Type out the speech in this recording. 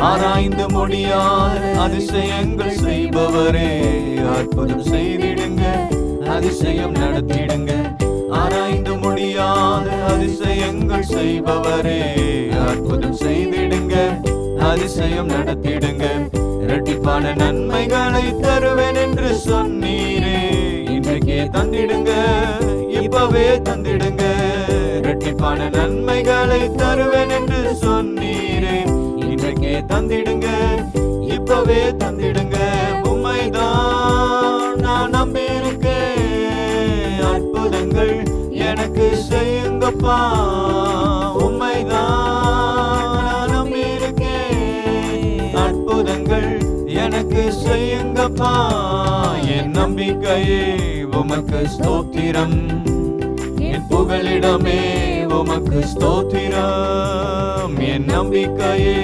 ஆராய்ந்து முடியாத அதிசயங்கள் செய்பவரே. அற்புதம் செய்திடுங்க அதிசயம் நடத்திடுங்க. ஆராய்ந்து முடியாத அதிசயங்கள் செய்பவரே. அற்புதம் செய்திடுங்க அதிசயம் நடத்திடுங்க. இரட்டிப்பான நன்மைகளை தருவேன் என்று சொன்னீரே. இன்றைக்கே தந்திடுங்க இப்பவே தந்திடுங்க. இரட்டிப்பான நன்மைகளை தருவேன் என்று சொன்னீர். தந்திடுங்க. இப்பவே தந்திடுங்க. உம்மைதான் நான் நம்பியிருக்கேன். அற்புதங்கள் எனக்கு செய்யுங்கப்பா. உம்மைதான் நான் நம்பியிருக்கேன். அற்புதங்கள் எனக்கு செய்யுங்கப்பா. என் நம்பிக்கையே உமக்கு ஸ்தோத்திரம். என் புகலிடமே உமக்கு ஸ்தோத்திரம். என் நம்பிக்கையே